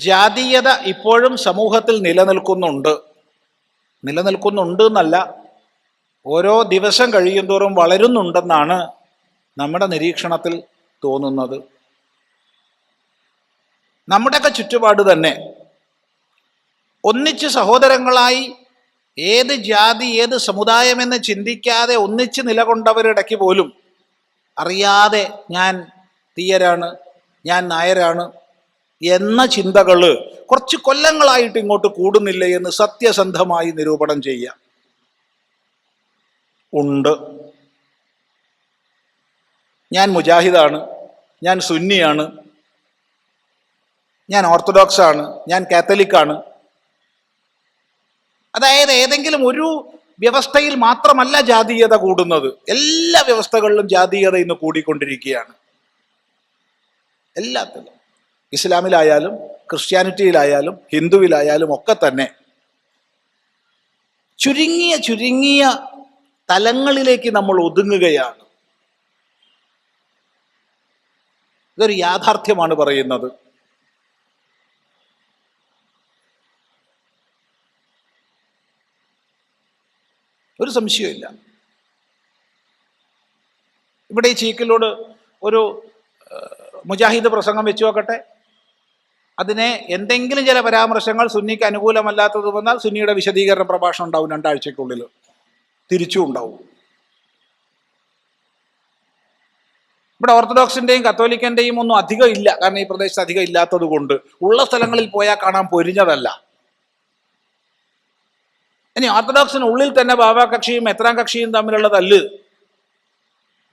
ജാതീയത ഇപ്പോഴും സമൂഹത്തിൽ നിലനിൽക്കുന്നുണ്ട്. നിലനിൽക്കുന്നുണ്ട് എന്നല്ല ഓരോ ദിവസം കഴിയുന്തോറും വളരുന്നുണ്ടെന്നാണ് നമ്മുടെ നിരീക്ഷണത്തിൽ തോന്നുന്നത്. നമ്മുടെയൊക്കെ ചുറ്റുപാട് തന്നെ ഒന്നിച്ച് സഹോദരങ്ങളായി ഏത് ജാതി ഏത് സമുദായമെന്ന് ചിന്തിക്കാതെ ഒന്നിച്ച് നിലകൊണ്ടവരിടയ്ക്ക് പോലും അറിയാതെ ഞാൻ തീയരാണ് ഞാൻ നായരാണ് എന്ന ചിന്തകൾ കുറച്ച് കൊല്ലങ്ങളായിട്ട് ഇങ്ങോട്ട് കൂടുന്നില്ല എന്ന് സത്യസന്ധമായി നിരൂപണം ചെയ്യാം. ഉണ്ട്. ഞാൻ മുജാഹിദാണ് ഞാൻ സുന്നിയാണ് ഞാൻ ഓർത്തഡോക്സാണ് ഞാൻ കാത്തലിക്കാണ്. അതായത് ഏതെങ്കിലും ഒരു വ്യവസ്ഥയിൽ മാത്രമല്ല ജാതീയത കൂടുന്നത്. എല്ലാ വ്യവസ്ഥകളിലും ജാതീയത ഇന്ന് കൂടിക്കൊണ്ടിരിക്കുകയാണ്. എല്ലാത്തിലും. ഇസ്ലാമിലായാലും ക്രിസ്ത്യാനിറ്റിയിലായാലും ഹിന്ദുവിലായാലും ഒക്കെ തന്നെ ചുരുങ്ങിയ ചുരുങ്ങിയ തലങ്ങളിലേക്ക് നമ്മൾ ഒതുങ്ങുകയാണ്. ഇതൊരു യാഥാർത്ഥ്യമാണ് പറയുന്നത്. ഒരു സംശയമില്ല ഇവിടെ ഈ ചീക്കിലോട് ഒരു മുജാഹിദ് പ്രസംഗം വെച്ചു നോക്കട്ടെ. അതിനെ എന്തെങ്കിലും ചില പരാമർശങ്ങൾ സുന്നിക്ക് അനുകൂലമല്ലാത്തത് വന്നാൽ സുന്നിയുടെ വിശദീകരണ പ്രഭാഷണം ഉണ്ടാവും രണ്ടാഴ്ചക്കുള്ളിൽ തിരിച്ചും ഉണ്ടാവും. ഇവിടെ ഓർത്തഡോക്സിന്റെയും കത്തോലിക്കന്റെയും ഒന്നും അധികം ഇല്ല. കാരണം ഈ പ്രദേശത്ത് അധികം ഇല്ലാത്തത് കൊണ്ട് ഉള്ള സ്ഥലങ്ങളിൽ പോയാൽ കാണാൻ പൊരിഞ്ഞതല്ല. ഇനി ഓർത്തഡോക്സിന് ഉള്ളിൽ തന്നെ ബാബാ കക്ഷിയും എത്രാം കക്ഷിയും തമ്മിലുള്ള തല്ല്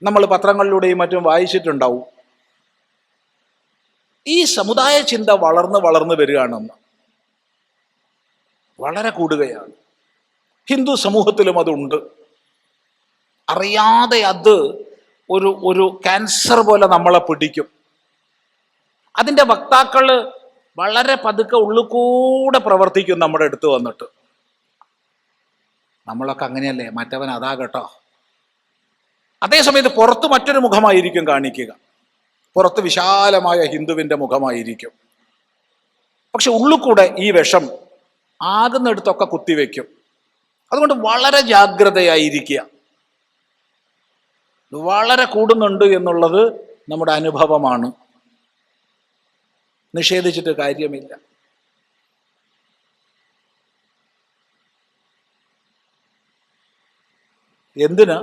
നമ്മൾ പത്രങ്ങളിലൂടെയും മറ്റും വായിച്ചിട്ടുണ്ടാവും. ഈ സമുദായ ചിന്ത വളർന്ന് വളർന്ന് വരികയാണെന്ന് വളരെ കൂടുകയാണ്. ഹിന്ദു സമൂഹത്തിലും അതുണ്ട്. അറിയാതെ അത് ഒരു ഒരു ക്യാൻസർ പോലെ നമ്മളെ പിടിക്കും. അതിന്റെ വക്താക്കൾ വളരെ പതുക്കെ ഉള്ളിൽ കൂടെ പ്രവർത്തിക്കും നമ്മുടെ അടുത്ത് വന്നിട്ട്. നമ്മളൊക്കെ അങ്ങനെയല്ലേ? മറ്റവൻ അതാ കേട്ടോ. അതേസമയത്ത് പുറത്ത് മറ്റൊരു മുഖമായിരിക്കും കാണിക്കുക. പുറത്ത് വിശാലമായ ഹിന്ദുവിന്റെ മുഖമായിരിക്കും. പക്ഷെ ഉള്ളിൽ കൂടെ ഈ വിഷം ആകുന്നിടത്തൊക്കെ കുത്തിവെക്കും. അതുകൊണ്ട് വളരെ ജാഗ്രതയായിരിക്കുക. വളരെ കൂടുന്നുണ്ട് എന്നുള്ളത് നമ്മുടെ അനുഭവമാണ്. നിഷേധിച്ചിട്ട് കാര്യമില്ല. എന്തിന്?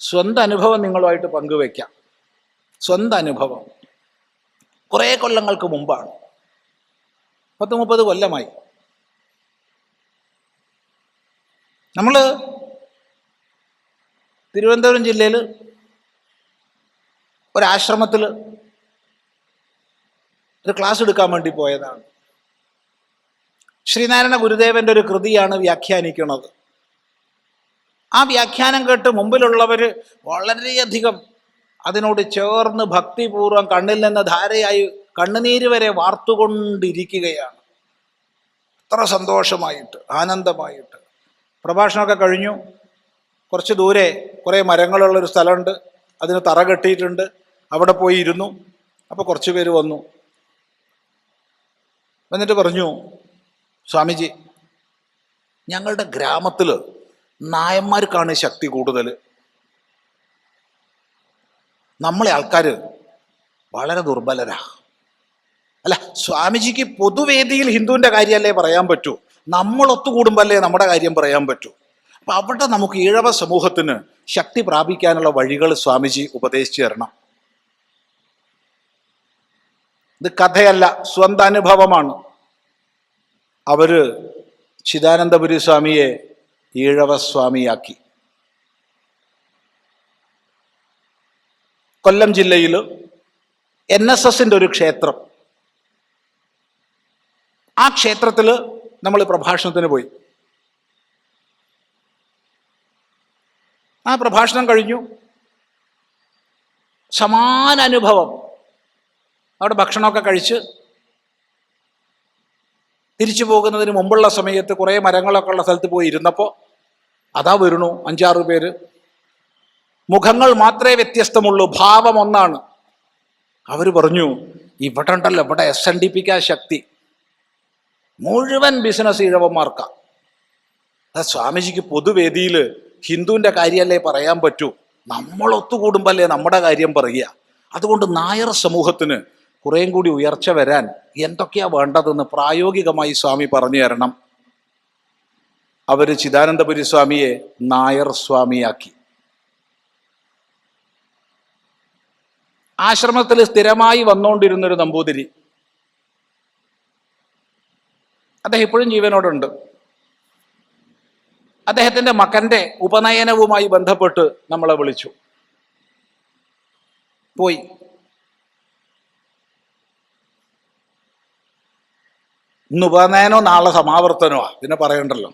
സ്വന്തം അനുഭവം നിങ്ങളുമായിട്ട് പങ്കുവെക്കാം സ്വന്തം അനുഭവം. കുറേ കൊല്ലങ്ങൾക്ക് മുമ്പാണ്. പത്ത് മുപ്പത് കൊല്ലമായി. നമ്മൾ തിരുവനന്തപുരം ജില്ലയിൽ ഒരാശ്രമത്തിൽ ഒരു ക്ലാസ് എടുക്കാൻ വേണ്ടി പോയതാണ്. ശ്രീനാരായണ ഗുരുദേവന്റെ ഒരു കൃതിയാണ് വ്യാഖ്യാനിക്കുന്നത്. ആ വ്യാഖ്യാനം കേട്ട് മുമ്പിലുള്ളവർ വളരെയധികം അതിനോട് ചേർന്ന് ഭക്തിപൂർവം കണ്ണിൽ നിന്ന് ധാരയായി കണ്ണുനീര് വരെ വാർത്തുകൊണ്ടിരിക്കുകയാണ്. അത്ര സന്തോഷമായിട്ട് ആനന്ദമായിട്ട്. പ്രഭാഷണമൊക്കെ കഴിഞ്ഞു. കുറച്ച് ദൂരെ കുറേ മരങ്ങളുള്ളൊരു സ്ഥലമുണ്ട്. അതിന് തറ കെട്ടിയിട്ടുണ്ട്. അവിടെ പോയി ഇരുന്നു. അപ്പോൾ കുറച്ച് പേര് വന്നു. എന്നിട്ട് പറഞ്ഞു സ്വാമിജി ഞങ്ങളുടെ ഗ്രാമത്തിൽ നായന്മാർക്കാണ് ശക്തി കൂടുതൽ നമ്മളെ ആൾക്കാർ വളരെ ദുർബലരാ. അല്ല സ്വാമിജിക്ക് പൊതുവേദിയിൽ ഹിന്ദുവിന്റെ കാര്യമല്ലേ പറയാൻ പറ്റൂ? നമ്മൾ ഒത്തുകൂടുമ്പല്ലേ നമ്മുടെ കാര്യം പറയാൻ പറ്റൂ? അപ്പം അവിടെ നമുക്ക് ഈഴവ സമൂഹത്തിന് ശക്തി പ്രാപിക്കാനുള്ള വഴികൾ സ്വാമിജി ഉപദേശിച്ചു തരണം. ഇത് കഥയല്ല സ്വന്തം അനുഭവമാണ്. അവർ ചിദാനന്ദപുരി സ്വാമിയെ ഈഴവ സ്വാമിയാക്കി കൊല്ലം ജില്ലയിൽ എൻ എസ് എസിന്റെ ഒരു ക്ഷേത്രം. ആ ക്ഷേത്രത്തിൽ നമ്മൾ പ്രഭാഷണത്തിന് പോയി. ആ പ്രഭാഷണം കഴിഞ്ഞു. സമാന അനുഭവം അവിടെ ഭക്ഷണമൊക്കെ കഴിച്ച് തിരിച്ചു പോകുന്നതിന് മുമ്പുള്ള സമയത്ത് കുറേ മരങ്ങളൊക്കെ ഉള്ള സ്ഥലത്ത് പോയി ഇരുന്നപ്പോൾ അതാ വരണു അഞ്ചാറ് പേര്. മുഖങ്ങൾ മാത്രമേ വ്യത്യസ്തമുള്ളൂ ഭാവം ഒന്നാണ്. അവർ പറഞ്ഞു ഇവിടെ ഉണ്ടല്ലോ ഇവിടെ എസ് എൻ ഡി പിക്ക് ശക്തി. മുഴുവൻ ബിസിനസ് ഇഴവന്മാർക്കാ സ്വാമിജിക്ക് പൊതുവേദിയിൽ ഹിന്ദുവിന്റെ കാര്യമല്ലേ പറയാൻ പറ്റൂ? നമ്മൾ ഒത്തുകൂടുമ്പല്ലേ നമ്മുടെ കാര്യം പറയുക. അതുകൊണ്ട് നായർ സമൂഹത്തിന് കുറേയും കൂടി ഉയർച്ച വരാൻ എന്തൊക്കെയാ വേണ്ടതെന്ന് പ്രായോഗികമായി സ്വാമി പറഞ്ഞു തരണം. അവർ ചിദാനന്ദപുരി സ്വാമിയെ നായർ സ്വാമിയാക്കി. ആശ്രമത്തിൽ സ്ഥിരമായി വന്നുകൊണ്ടിരുന്നൊരു നമ്പൂതിരി. അദ്ദേഹം ഇപ്പോഴും ജീവനോടുണ്ട്. അദ്ദേഹത്തിന്റെ മകന്റെ ഉപനയനവുമായി ബന്ധപ്പെട്ട് നമ്മളെ വിളിച്ചു. പോയി. ഇന്ന് ഉപനയനോ നാളെ സമാവർത്തനോ പിന്നെ പറയണ്ടല്ലോ.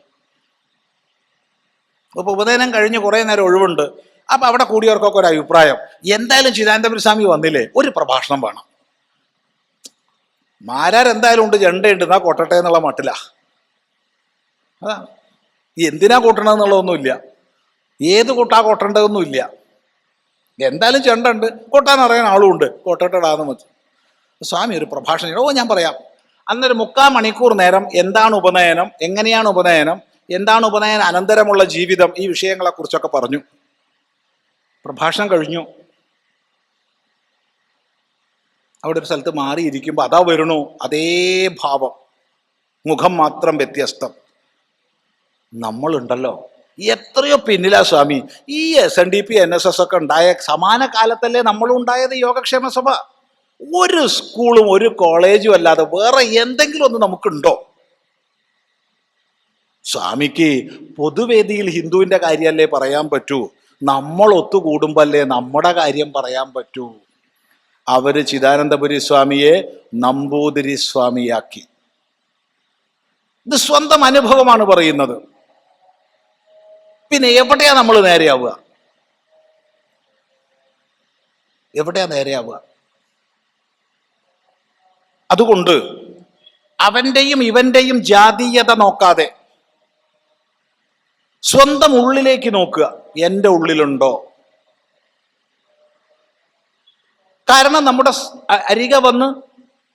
അപ്പൊ ഉപനയനം കഴിഞ്ഞ് കുറേ നേരം ഒഴിവുണ്ട്. അപ്പൊ അവിടെ കൂടിയവർക്കൊക്കെ ഒരു അഭിപ്രായം. എന്തായാലും ചിദാനന്ദപുരി സ്വാമി വന്നില്ലേ? ഒരു പ്രഭാഷണം വേണം. മാരാർ എന്തായാലും ഉണ്ട് ജണ്ടയുണ്ട് എന്നാ കൊട്ടട്ടെ എന്നുള്ള മട്ടില. അതാണ് എന്തിനാ കൂട്ടണമെന്നുള്ളതൊന്നുമില്ല ഏത് കൂട്ടാ കൊട്ടേണ്ടതൊന്നുമില്ല. എന്തായാലും ചെണ്ടുണ്ട് കൊട്ടാന്ന് അറിയാൻ ആളും ഉണ്ട്. കൊട്ടട്ടടാന്ന് മതി സ്വാമി ഒരു പ്രഭാഷണം. ഓ ഞാൻ പറയാം. അന്നൊരു മുക്കാൽ മണിക്കൂർ നേരം എന്താണ് ഉപനയനം? എങ്ങനെയാണ് ഉപനയനം? എന്താണ് ഉപനയന അനന്തരമുള്ള ജീവിതം? ഈ വിഷയങ്ങളെ കുറിച്ചൊക്കെ പറഞ്ഞു. പ്രഭാഷണം കഴിഞ്ഞു. അവിടെ ഒരു സ്ഥലത്ത് മാറിയിരിക്കുമ്പോൾ അതാ വരണു. അതേ ഭാവം. മുഖം മാത്രം വ്യത്യസ്തം. നമ്മളുണ്ടല്ലോ. എത്രയോ പിന്നിലാ സ്വാമി. ഈ S N D P N S S ഒക്കെ ഉണ്ടായ സമാന കാലത്തല്ലേ നമ്മളും ഉണ്ടായത് യോഗക്ഷേമ സഭ ഒരു സ്കൂളും ഒരു കോളേജും അല്ലാതെ വേറെ എന്തെങ്കിലും ഒന്ന് നമുക്കുണ്ടോ? സ്വാമിക്ക് പൊതുവേദിയിൽ ഹിന്ദുവിന്റെ കാര്യമല്ലേ പറയാൻ പറ്റൂ? നമ്മൾ ഒത്തുകൂടുമ്പല്ലേ നമ്മുടെ കാര്യം പറയാൻ പറ്റൂ? അവർ ചിദാനന്ദപുരി സ്വാമിയെ നമ്പൂതിരി സ്വാമിയാക്കി. ഇത് സ്വന്തം അനുഭവമാണ് പറയുന്നത്. പിന്നെ എവിടെയാ നമ്മൾ നേരെയാവുക? എവിടെയാ നേരെയാവുക? അതുകൊണ്ട് അവന്റെയും ഇവന്റെയും ജാതീയത നോക്കാതെ സ്വന്തം ഉള്ളിലേക്ക് നോക്കുക. എന്റെ ഉള്ളിലുണ്ടോ? കാരണം നമ്മുടെ അരിക വന്ന്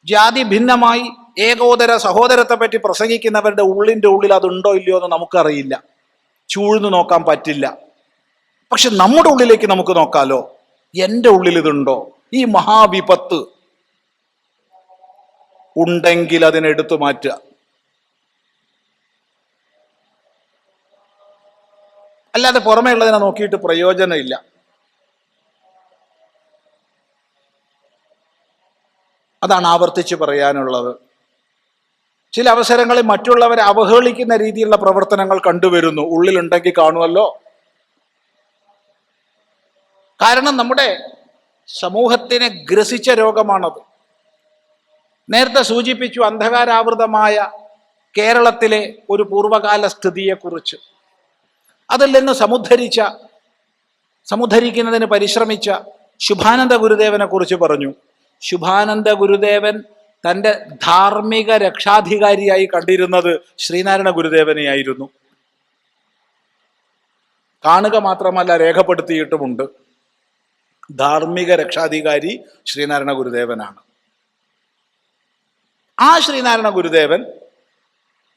ജാതി ഭിന്നമായി ഏകോദര സഹോദരത്തെ പറ്റി പ്രസംഗിക്കുന്നവരുടെ ഉള്ളിന്റെ ഉള്ളിൽ അതുണ്ടോ ഇല്ലയോ എന്ന് നമുക്കറിയില്ല. ചൂഴ്ന്നു നോക്കാൻ പറ്റില്ല. പക്ഷെ നമ്മുടെ ഉള്ളിലേക്ക് നമുക്ക് നോക്കാലോ. എന്റെ ഉള്ളിൽ ഇതുണ്ടോ? ഈ മഹാവിപത്ത്. ഉണ്ടെങ്കിൽ അതിനെടുത്തു മാറ്റുക. അല്ലാതെ പുറമേ ഉള്ളതിനെ നോക്കിയിട്ട് പ്രയോജനമില്ല. അതാണ് ആവർത്തിച്ച് പറയാനുള്ളത്. ചില അവസരങ്ങളിൽ മറ്റുള്ളവരെ അവഹേളിക്കുന്ന രീതിയിലുള്ള പ്രവർത്തനങ്ങൾ കണ്ടുവരുന്നു. ഉള്ളിലുണ്ടെങ്കിൽ കാണുമല്ലോ. കാരണം നമ്മുടെ സമൂഹത്തിനെ ഗ്രസിച്ച രോഗമാണത്. നേരത്തെ സൂചിപ്പിച്ചു അന്ധകാരാവൃതമായ കേരളത്തിലെ ഒരു പൂർവകാല സ്ഥിതിയെക്കുറിച്ച്. അതിൽ നിന്ന് സമുദ്ധരിച്ച സമുദ്ധരിക്കുന്നതിന് പരിശ്രമിച്ച ശുഭാനന്ദ ഗുരുദേവനെ കുറിച്ച് പറഞ്ഞു. ശുഭാനന്ദ ഗുരുദേവൻ തന്റെ ധാർമ്മിക രക്ഷാധികാരിയായി കണ്ടിരുന്നത് ശ്രീനാരായണ ഗുരുദേവനെയായിരുന്നു. കാണുക മാത്രമല്ല രേഖപ്പെടുത്തിയിട്ടുമുണ്ട്. ധാർമ്മിക രക്ഷാധികാരി ശ്രീനാരായണ ഗുരുദേവനാണ്. ആ ശ്രീനാരായണ ഗുരുദേവൻ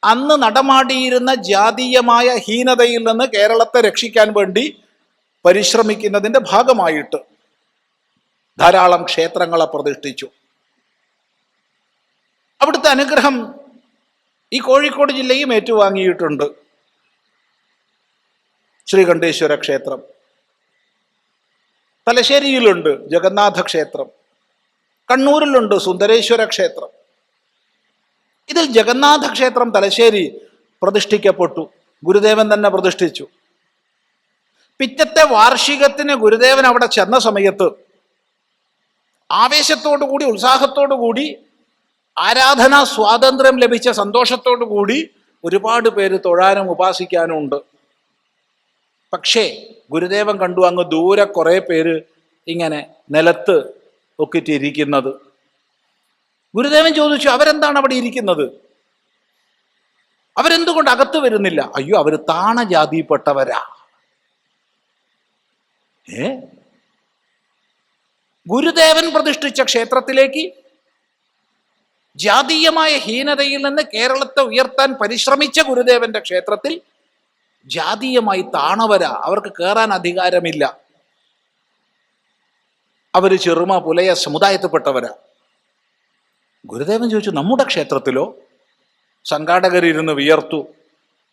അന്ന് നടമാടിയിരുന്ന ജാതീയമായ ഹീനതയിൽ നിന്ന് കേരളത്തെ രക്ഷിക്കാൻ വേണ്ടി പരിശ്രമിക്കുന്നതിന്റെ ഭാഗമായിട്ട് ധാരാളം ക്ഷേത്രങ്ങളെ പ്രതിഷ്ഠിച്ചു. അവിടുത്തെ അനുഗ്രഹം ഈ കോഴിക്കോട് ജില്ലയും ഏറ്റുവാങ്ങിയിട്ടുണ്ട്. ശ്രീകണ്ഠേശ്വര ക്ഷേത്രം. തലശ്ശേരിയിലുണ്ട് ജഗന്നാഥ ക്ഷേത്രം. കണ്ണൂരിലുണ്ട് സുന്ദരേശ്വര ക്ഷേത്രം. ഇതിൽ ജഗന്നാഥ ക്ഷേത്രം തലശ്ശേരി പ്രതിഷ്ഠിക്കപ്പെട്ടു. ഗുരുദേവൻ തന്നെ പ്രതിഷ്ഠിച്ചു. പിറ്റത്തെ വാർഷികത്തിന് ഗുരുദേവൻ അവിടെ ചെന്ന സമയത്ത് ആവേശത്തോടു കൂടി ഉത്സാഹത്തോടു കൂടി ആരാധനാ സ്വാതന്ത്ര്യം ലഭിച്ച സന്തോഷത്തോടു കൂടി ഒരുപാട് പേര് തൊഴാനും ഉപാസിക്കാനും ഉണ്ട്. പക്ഷേ ഗുരുദേവൻ കണ്ടു അങ്ങ് ദൂരെ കുറേ പേര് ഇങ്ങനെ നിലത്ത് ഒക്കിട്ടിരിക്കുന്നത് ഗുരുദേവൻ ചോദിച്ചു അവരെന്താണ് അവിടെ ഇരിക്കുന്നത്? അവരെന്തുകൊണ്ട് അകത്ത് വരുന്നില്ല? അയ്യോ അവർ താണ ജാതിപ്പെട്ടവരാ ഏ? ഗുരുദേവൻ പ്രതിഷ്ഠിച്ച ക്ഷേത്രത്തിലേക്ക് ജാതീയമായ ഹീനതയിൽ നിന്ന് കേരളത്തെ ഉയർത്താൻ പരിശ്രമിച്ച ഗുരുദേവന്റെ ക്ഷേത്രത്തിൽ ജാതീയമായി താണവരാ. അവർക്ക് കയറാൻ അധികാരമില്ല. അവർ ചെറുമ പുലയ സമുദായത്തിൽപ്പെട്ടവരാ. ഗുരുദേവൻ ചോദിച്ചു നമ്മുടെ ക്ഷേത്രത്തിലോ? സംഘാടകരിരുന്ന് വിയർത്തു.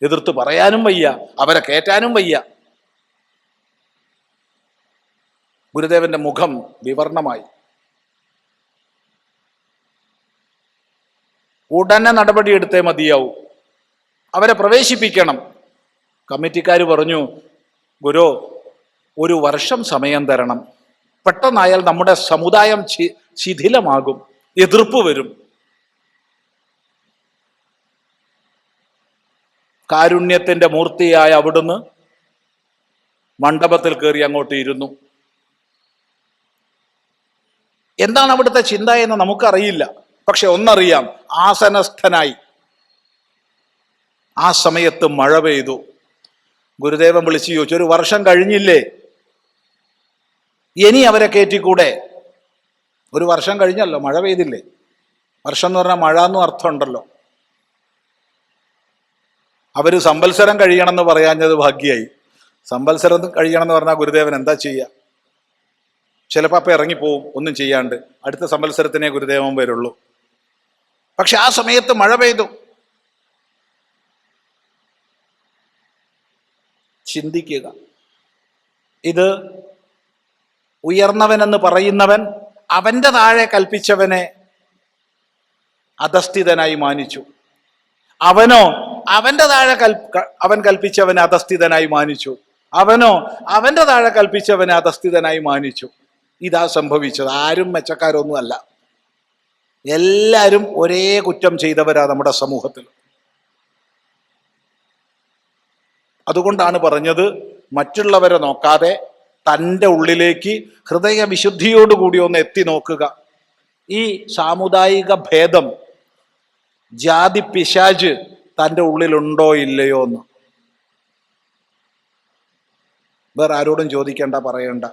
എതിർത്ത് പറയാനും വയ്യ അവരെ കയറ്റാനും വയ്യ. ഗുരുദേവന്റെ മുഖം വിവർണമായി. ഉടനെ നടപടിയെടുത്തേ മതിയാവൂ. അവരെ പ്രവേശിപ്പിക്കണം. കമ്മിറ്റിക്കാർ പറഞ്ഞു ഗുരു ഒരു വർഷം സമയം തരണം. പെട്ടെന്നായാൽ നമ്മുടെ സമുദായം ശിഥിലമാകും. എതിർപ്പ് വരും. കാരുണ്യത്തിന്റെ മൂർത്തിയായ അവിടുന്ന് മണ്ഡപത്തിൽ കയറി അങ്ങോട്ട് ഇരുന്നു. എന്താണ് അവിടുത്തെ ചിന്ത എന്ന് നമുക്കറിയില്ല. പക്ഷെ ഒന്നറിയാം ആസനസ്ഥനായി. ആ സമയത്ത് മഴ പെയ്തു. ഗുരുദേവൻ വിളിച്ചു ചോദിച്ചു ഒരു വർഷം കഴിഞ്ഞില്ലേ? ഇനി അവരെ കയറ്റിക്കൂടെ? ഒരു വർഷം കഴിഞ്ഞല്ലോ മഴ പെയ്തില്ലേ? വർഷം എന്ന് പറഞ്ഞാൽ മഴ എന്നും അർത്ഥമുണ്ടല്ലോ. അവർ സംവത്സരം കഴിയണമെന്ന് പറയാഞ്ഞത് ഭാഗ്യായി. സംവത്സരം കഴിയണമെന്ന് പറഞ്ഞാൽ ഗുരുദേവൻ എന്താ ചെയ്യുക? ചിലപ്പോൾ അപ്പം ഇറങ്ങിപ്പോവും ഒന്നും ചെയ്യാണ്ട്. അടുത്ത സംവത്സരത്തിനേ ഗുരുദേവൻ വരുള്ളൂ. പക്ഷെ ആ സമയത്ത് മഴ പെയ്തു. ചിന്തിക്കുക. ഇത് ഉയർന്നവനെന്ന് പറയുന്നവൻ അവന്റെ താഴെ കൽപ്പിച്ചവനെ അധസ്ഥിതനായി മാനിച്ചു. അവനോ അവന്റെ താഴെ കൽ അവൻ കൽപ്പിച്ചവനെ അധസ്ഥിതനായി മാനിച്ചു. അവനോ അവന്റെ താഴെ കൽപ്പിച്ചവനെ അധസ്ഥിതനായി മാനിച്ചു. ഇതാ സംഭവിച്ചത്. ആരും മെച്ചക്കാരൊന്നുമല്ല. എല്ലാവരും ഒരേ കുറ്റം ചെയ്തവരാ നമ്മുടെ സമൂഹത്തിൽ. അതുകൊണ്ടാണ് പറഞ്ഞത് മറ്റുള്ളവരെ നോക്കാതെ തന്റെ ഉള്ളിലേക്ക് ഹൃദയ വിശുദ്ധിയോടുകൂടി ഒന്ന് എത്തി നോക്കുക. ഈ സാമുദായിക ഭേദം ജാതി പിശാജ് തന്റെ ഉള്ളിലുണ്ടോ ഇല്ലയോ എന്ന്. വേറെ ആരോടും ചോദിക്കേണ്ട പറയണ്ട.